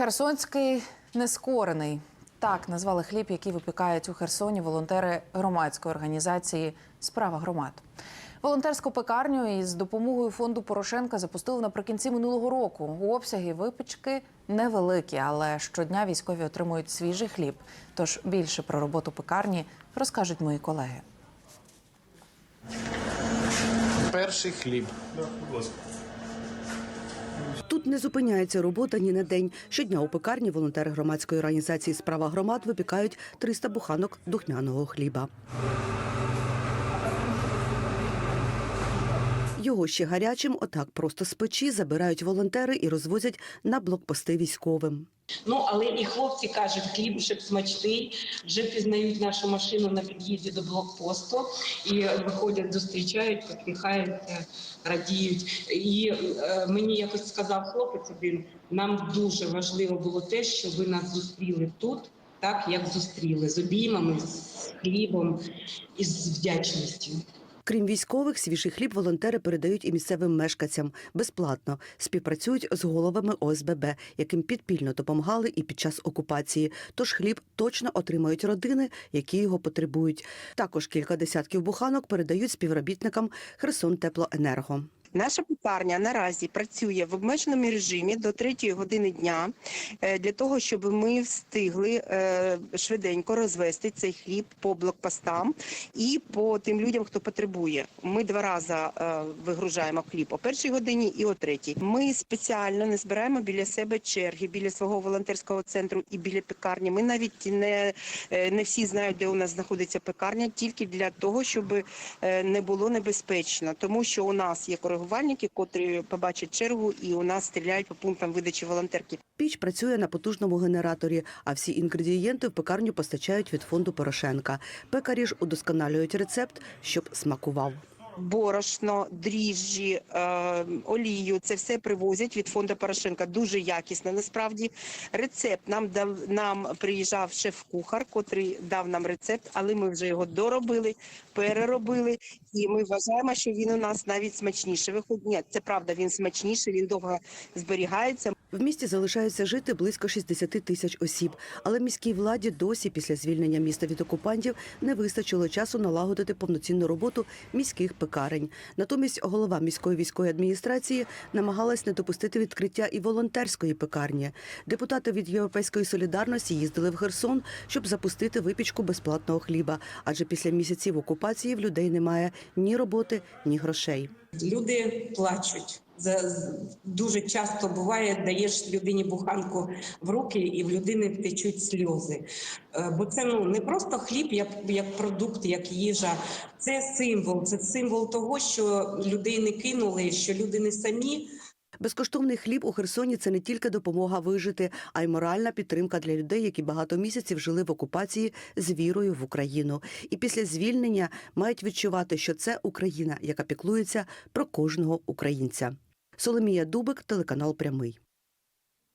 Херсонський нескорений. Так назвали хліб, який випікають у Херсоні волонтери громадської організації Справа громад. Волонтерську пекарню із допомогою фонду Порошенка запустили наприкінці минулого року. Обсяги випічки невеликі, але щодня військові отримують свіжий хліб. Тож більше про роботу пекарні розкажуть мої колеги. Перший хліб. Тут не зупиняється робота ні на день. Щодня у пекарні волонтери громадської організації Справа громад випікають 300 буханок духмяного хліба. Його ще гарячим, отак просто з печі забирають волонтери і розвозять на блокпости військовим. Ну, але і хлопці кажуть, хліб вже смачний, вже пізнають нашу машину на під'їзді до блокпосту і виходять, зустрічають, посміхаються, радіють. І е, мені якось сказав хлопець один, нам дуже важливо було те, що ви нас зустріли тут, так як зустріли, з обіймами, з хлібом і з вдячністю. Крім військових, свіжий хліб волонтери передають і місцевим мешканцям безплатно. Співпрацюють з головами ОСББ, яким підпільно допомагали і під час окупації. Тож хліб точно отримають родини, які його потребують. Також кілька десятків буханок передають співробітникам Херсон Теплоенерго. Наша пекарня наразі працює в обмеженому режимі до 3 години дня е, для того, щоб ми встигли е, швиденько розвести цей хліб по блокпостам і по тим людям, хто потребує. Ми два рази е, вигружаємо хліб о першій годині і о третій. Ми спеціально не збираємо біля себе черги, біля свого волонтерського центру і біля пекарні. Ми навіть не, не всі знають, де у нас знаходиться пекарня, тільки для того, щоб не було небезпечно, тому що у нас є коригувальники, котрі побачать чергу, і у нас стріляють по пунктам видачі волонтерки. Піч працює на потужному генераторі, а всі інгредієнти в пекарню постачають від фонду Порошенка. Пекарі ж удосконалюють рецепт, щоб смакував. Борошно, дріжджі, е, олію це все привозять від фонду Порошенка. Дуже якісно. Насправді рецепт нам дав нам приїжджав шеф-кухар, котрий дав нам рецепт, але ми вже його доробили, переробили, і ми вважаємо, що він у нас навіть смачніше виходить. Ні, це правда, він смачніше, він довго зберігається. В місті залишаються жити близько 60 тисяч осіб, але міській владі досі після звільнення міста від окупантів не вистачило часу налагодити повноцінну роботу міських пекарень. Натомість голова міської військової адміністрації намагалась не допустити відкриття і волонтерської пекарні. Депутати від Європейської солідарності їздили в Херсон, щоб запустити випічку безплатного хліба. Адже після місяців окупації в людей немає ні роботи, ні грошей. Люди плачуть. Дуже часто буває, даєш людині буханку в руки, і в людини течуть сльози. Е, Бо це ну не просто хліб, як, як продукт, як їжа. Це символ. Це символ того, що людей не кинули, що люди не самі. Безкоштовний хліб у Херсоні це не тільки допомога вижити, а й моральна підтримка для людей, які багато місяців жили в окупації з вірою в Україну. І після звільнення мають відчувати, що це Україна, яка піклується про кожного українця. Соломія Дубик, телеканал Прямий.